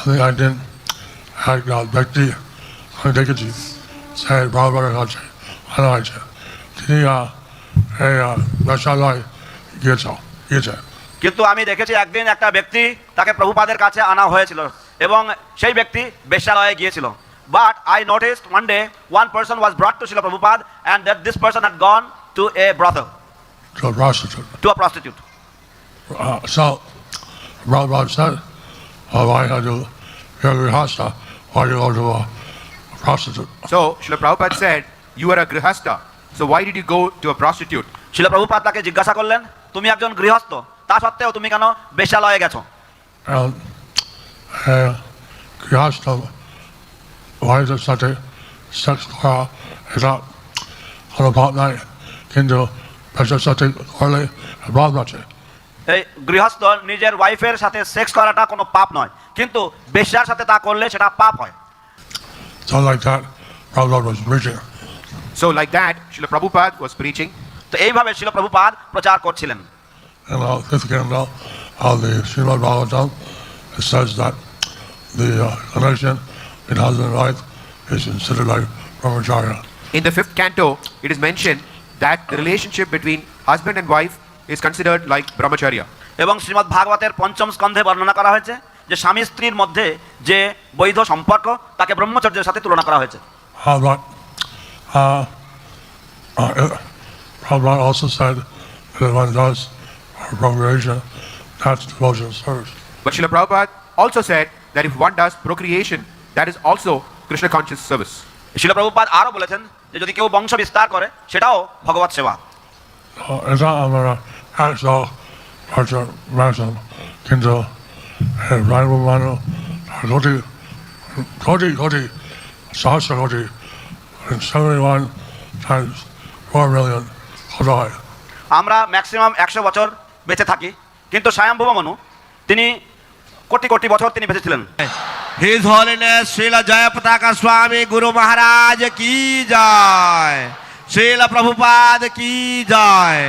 আমি একদিন এক ব্যক্তি আমি দেখেছি সে বাবার কাছে ভালো হয়েছে তিনি এই আহ, বেশ্যালয় গিয়েছে গিয়েছে কিন্তু আমি দেখেছি একদিন একটা ব্যক্তি তাকে প্রভুপাদের কাছে আনা হয়েছিল এবং সেই ব্যক্তি বেশ্যালয়ে গিয়েছিল। But I noticed one day one person was brought to Srila Prabhupada and that this person had gone to a brothel to a prostitute. To a prostitute Uh, so, Prabhupada said, why a grihasta, why you go to a prostitute? So, Srila Prabhupada said, You are a grihasta. So, why did you go to a prostitute? শিল প্রভুপাদ তাকে জিজ্ঞাসা করলেন তুমি একজন গৃহস্থ তা সত্ত্বেও তুমি কেন বেশ্যালয়ে গেছো And uh, grihasta, why is it such a sex car? Is that on a pot night? কিন্তু পেশার সাথে করলে ভাব আছে এই গৃহস্থ নিজের ওয়াইফের সাথে সেক্স করাটা কোনো পাপ নয় কিন্তু বেশ্যার সাথে তা করলে সেটা পাপ হয় So like that, Prabhupada was preaching. So, like that, Srila Prabhupada was preaching. তো এইভাবে শিল প্রভুপাদ প্রচার করছিলেন In the fifth canto of the Srimad Bhagavatam, says that the uh, connection between husband and wife is considered like brahmacharya. In the fifth canto, it is mentioned that the relationship between husband and wife is considered like brahmacharya এবং শ্রীমৎ ভাগবতের পঞ্চম স্কন্ধে বর্ণনা করা হয়েছে যে স্বামী স্ত্রীর মধ্যে যে বৈধ সম্পর্ক তাকে ব্রহ্মচর্যের সাথে তুলনা করা হয়েছে। আরও বলেছেন যদি কেউ বংশ বিস্তার করে সেটাও ভগবত সেবা। Actual culture maximum কিন্তু রাইব মানুষ কোটি কোটি কোটি সহস্র কোটি seventy one times four million কত হয় আমরা ম্যাক্সিমাম একশো বছর বেঁচে থাকি কিন্তু স্বয়ম্ভুব মনু তিনি কোটি কোটি বছর তিনি বেঁচেছিলেন His Holiness Srila Jayapataka Swami Guru Maharaj ki jai. Srila Prabhupada ki jai.